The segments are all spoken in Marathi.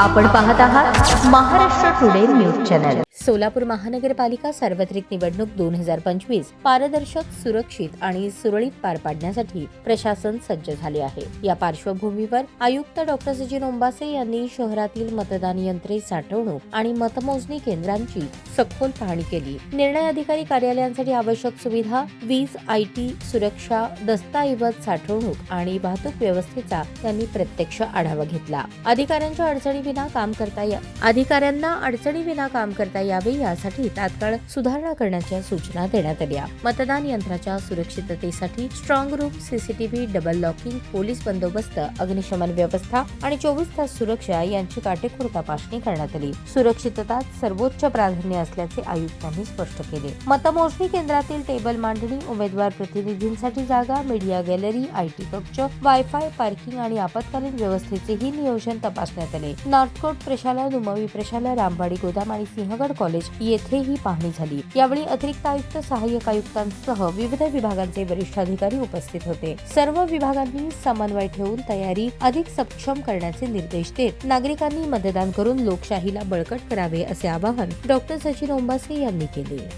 आपण पाहत आहात Maharashtra today news channel. Solapur महानगरपालिका सार्वत्रिक निवडणूक दोन हजार पंचवीस पारदर्शक सुरक्षित आणि सुरळीत पार पाडण्यासाठी प्रशासन सज्ज झाले आहे. या पार्श्वभूमीवर आयुक्त डॉक्टर सचिन ओंबासे यांनी शहरातील मतदान यंत्रे साठवणूक आणि मतमोजणी केंद्रांची सखोल पाहणी केली. निर्णय अधिकारी कार्यालयांसाठी आवश्यक सुविधा वीज आयटी सुरक्षा दस्तऐवज साठवणूक आणि वाहतूक व्यवस्थेचा त्यांनी प्रत्यक्ष आढावा घेतला. अधिकाऱ्यांच्या अडचणी विना काम करता या. अधिकाऱ्यांना अडचणी विना काम करता यावे यासाठी तात्काळ सुधारणा करण्याच्या सूचना देण्यात आल्या. मतदान यंत्राच्या सुरक्षिततेसाठी strong room CCTV double locking police बंदोबस्त अग्निशमन व्यवस्था आणि चोवीस तास सुरक्षा यांची काटेकोर तपासणी करण्यात आली. सुरक्षितता सर्वोच्च प्राधान्य असल्याचे आयुक्तांनी स्पष्ट केले. मतमोजणी केंद्रातील टेबल मांडणी उमेदवार प्रतिनिधींसाठी जागा मीडिया गॅलरी आयटी कक्ष वायफाय पार्किंग आणि आपत्कालीन व्यवस्थेचेही नियोजन तपासण्यात आले. नॉर्थकोट प्रशाला दुमवी प्रशाला रामवाडी गोदाम आणि सिंहगड कॉलेज येथेही पाहणी झाली. यावेळी अतिरिक्त आयुक्त सहाय्यक आयुक्तांसह विविध विभागांचे वरिष्ठ अधिकारी उपस्थित होते. सर्व विभागांनी समन्वय ठेवून तयारी अधिक सक्षम करण्याचे निर्देश देत नागरिकांनी मतदान करून लोकशाहीला बळकट करावे असे आवाहन डॉक्टर सचिन ओंबासे यांनी केले.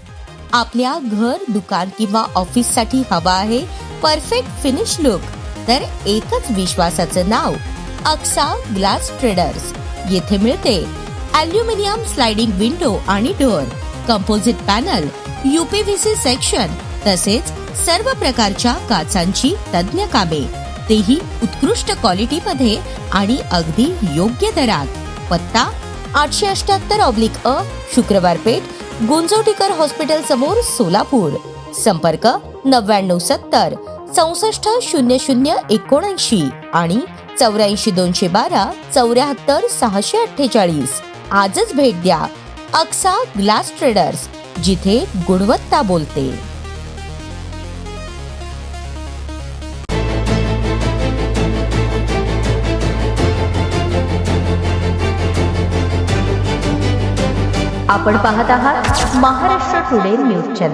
आपल्या घर दुकान किंवा ऑफिससाठी हवा आहे परफेक्ट फिनिश लुक. तर एकच विश्वासाचं नाव अक्सा ग्लास ट्रेडर्स. येथे मिळते. अल्युमिनियम स्लाइडिंग विंडो आणि door composite panel UPVC section तसेच सर्व प्रकारच्या काचांची तज्ज्ञ कामे. तेही उत्कृष्ट क्वालिटीमध्ये आणि अगदी योग्य दरात. पत्ता आठशे अठ्याहत्तर ऑब्लिक अ शुक्रवार पेठ गुंजोटीकर हॉस्पिटल समोर सोलापूर. संपर्क नव्याण्णव सत्तर चौसष्ट शून्य शून्य एकोणऐंशी आणि चौऱ्याऐंशी दोनशे बारा चौऱ्याहत्तर सहाशे अठ्ठेचाळीस. आजच भेट द्या अक्सा ग्लास ट्रेडर्स जिथे गुणवत्ता बोलते. आपण पाहत आहात महाराष्ट्र टुडे न्यूज चॅनल.